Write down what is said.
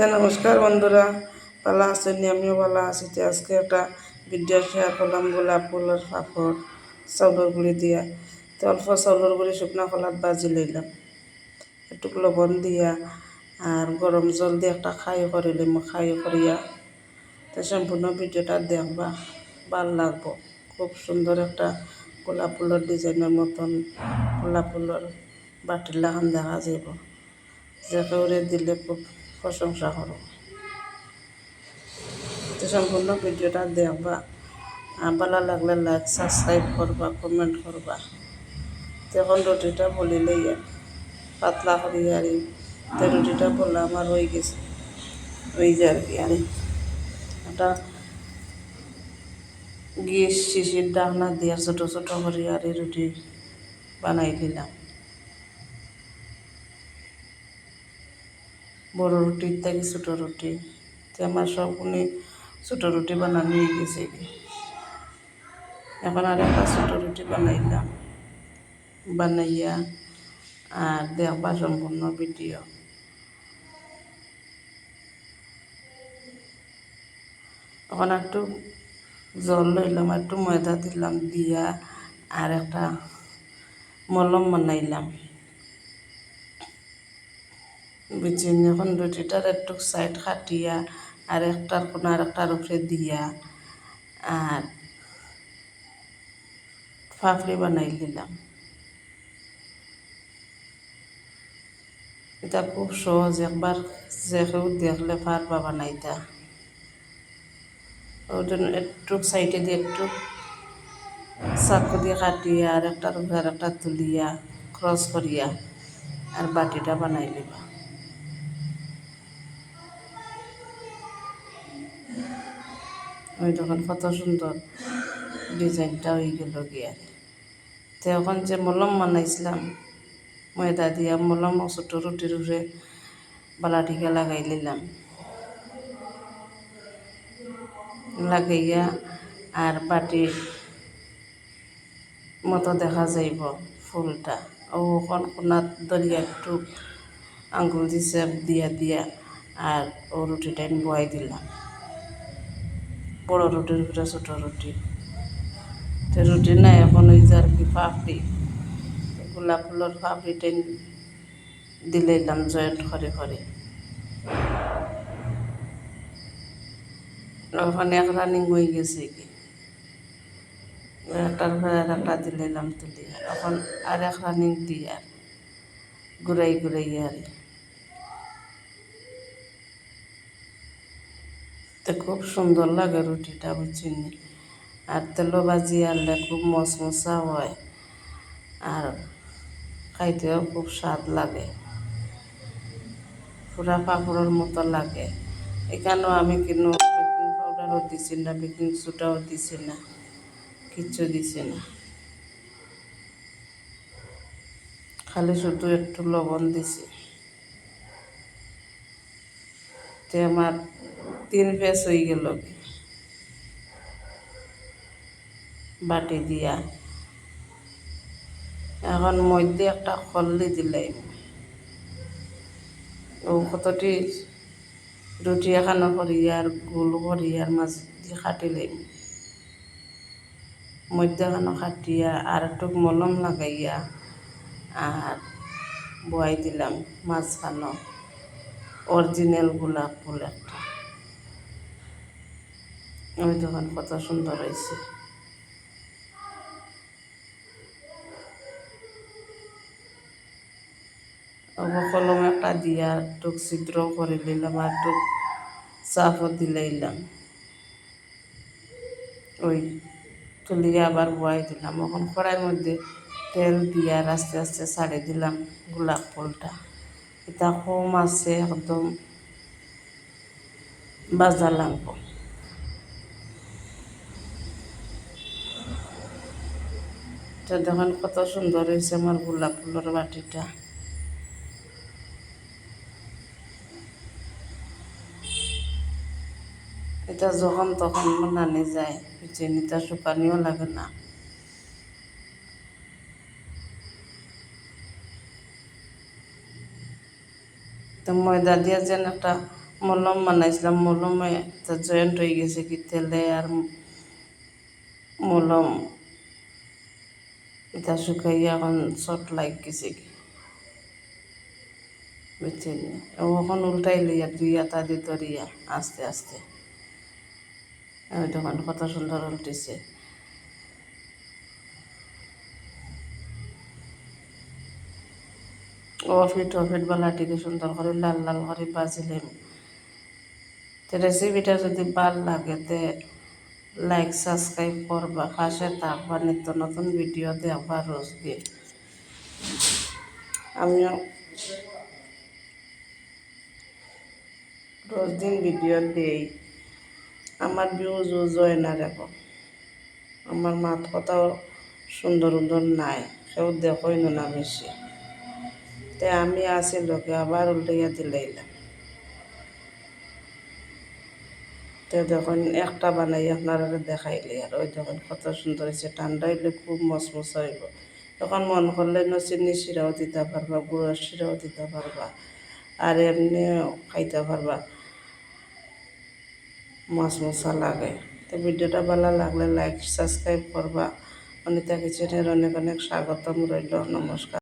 তো নমস্কার বন্ধুরা, ভালো আছেন আমিও ভালো আছি। আজকে একটা ভিডিও শেয়ার করলাম গোলাপ ফুলের পাপড়, চাউলের গুঁড়ি দিয়া। তো অল্প চাউলের গুঁড়ি, শুকনো কলাত বাজি লইলাম। একটু লবণ দিয়া আর গরম জল দিয়ে একটা খাই করিলাম খাই করিয়া। তো সম্পূর্ণ ভিডিওটা দেখবা, ভালো লাগবো। খুব সুন্দর একটা গোলাপ ফুলের ডিজাইনের মতন গোলাপ ফুলের বাটির দেখা যাব যে কেউরে দিলে খুব প্রশংসা করো। তো সম্পূর্ণ ভিডিওটা দেখবা। ভালো লাগলে লাইক সাবস্ক্রাইব করবা কমেন্ট করবা। তো এখন রুটিটা বলিলেই পাতলা করি আর তো রুটিটা বললে আমার হয়ে গেছে ওই যে আর কি। আর একটা গিয়ে শিশির ডাকনা দিয়ে ছোটো ছোটো করে আর রুটি বানাই দিলাম। বড় রুটির থেকে ছোটো রুটি। তো আমার সবগুলি ছোটো রুটি বানানো হয়ে গেছে। এখন আর একটা ছোটো রুটি বানাইলাম। বানাইয়া আর দেখবা সম্পূর্ণ ভিডিও। এখন একটু জল লইলাম, একটু ময়দা দিলাম, দিয়া আর একটা মলম বানাইলাম। বুঝছেন এখন একটু সাইড কাটিয়া আর একটার কোনো আর একটার উপরে দিয়া। আর ফাফড়ি বানাই দিলাম। এটা খুব সহজ একবার যে কেউ দেখলে পারবা বানাইতা ওই জন্য একটু সাইডে দিয়ে একটু চাকু দিয়ে কাটিয়া আর একটার উপরে আর একটা তুলিয়া ক্রস করিয়া আর বাটিটা বানাই লিবা ওই তখন কত সুন্দর ডিজাইনটা হয়ে গেল গিয়া। তো এখন যে মলম বানাইছিলাম, ময়দা দিয়া মলম ছোটো রুটির উপরে বালাটিকে লাগাই নিলাম। লাগাইয়া আর বাটির মতো দেখা যাইব ফুলটা। ও ওখান কোনাত দরিয়া একটু আঙ্গুল দিছে দিয়া দিয়া আর ও রুটিটা আমি বয়াই দিলাম। বড় রুটির উপরে ছোটো রুটি। তো রুটি নাই, এখন ওই যে আর কি পাপড়ি, গোলাপ ফুলের পাপড়িটা দিলাম জয়েন্ট করে করে ওখানে এক রানিং হয়ে গেছে কি। একটার পরে আর একটা দিলাম তুলি এখন আর এক রানিং দিই আর, ঘুরাই ঘুরাই আর তো খুব সুন্দর লাগে রুটিটা, বুঝছেন আর তেলো ভাজি আনলে খুব মশমশা হয় আর খাইতেও খুব স্বাদ লাগে। পুরা পাপড়ের মতো লাগে। এখানেও আমি কিনো বেকিং পাউডারও দিছি না, বেকিং সোডাও দিছি না, কিচ্ছু দিছি না। খালি শুধু একটু লবণ দিছি। আমার তিন পেস হয়ে গেল। বাটি দিয়া। এখন মধ্যে একটা খল্লি দিলাই ও কতটি রুটি এখানো করি আর গোল করি আর মাছ দিয়ে কাটিলাম মধ্যে এখানো কাটিয়া আর একটু মলম লাগাইয়া আর বয়াই দিলাম মাঝখানো অরিজিনাল গোলাপ ফুল একটা ওই তখন কত সুন্দর হয়েছে কলম একটা দিয়া টুক ছিদ্র করে নিলাম আর টুক চাপও দিলাইলাম। ওই তুলিয়ে আবার বয়াই দিলাম। এখন কড়াইয়ের মধ্যে তেল দিয়ে আস্তে আস্তে ছাড়ে দিলাম গোলাপ ফুলটা। এটা কম আছে, একদম বাজা লাগবো। তো দেখুন কত সুন্দর হয়েছে আমার গোলাপ ফুলের বাটিটা। এটা যখন তখন নানি যায় চিনিটা শুকানিও লাগে না। তো ময়দা দিয়ে যেন একটা মলম বানাইছিলাম, মলমে তো জয়েন্ট হয়ে গেছে কি তেলে আর মলম। এটা শুকাইয়া এখন চট লাগ গেছে। বুঝছেন? এখন উল্টাই লইয়া দুই আতা দিয়ে তরিয়া আস্তে আস্তে। ওই দেখুন কত সুন্দর উল্টেছে। অফিট অফিট বালাটিকে সুন্দর করে লাল লাল করে বাজিলাম তো রেসিপিটা যদি ভালো লাগে তে লাইক, সাবস্ক্রাইব করবা, পাশে থাকবা, নিত্য নতুন ভিডিও দেখবা রোজ দিয়ে আমিও রোজ দিন ভিডিও দেই। আমার ভিউজ উজ না দেখো আমার মাত কথাও সুন্দর সুন্দর নাই সেও দেখোই না বেশি। তাই আমি আসি লোকে, আবার উল্টাইয়া দিলাইলাম। তো দেখুন একটা বানাই আপনারা দেখাইলে, আর ওই দেখুন কত সুন্দর হয়েছে, ঠান্ডা হইলে খুব মসমস হইব। তখন মন করলে চিনি শিরাও দিতে পারবা গুঁড়োর শিরাও দিতে পারবা, আর এমনিও খাইতে পারবা। মাছ মশা লাগে। তো ভিডিওটা ভালো লাগলে লাইক সাবস্ক্রাইব করবা। অনিতা কিচেনের অনেক অনেক স্বাগতম রইল। নমস্কার।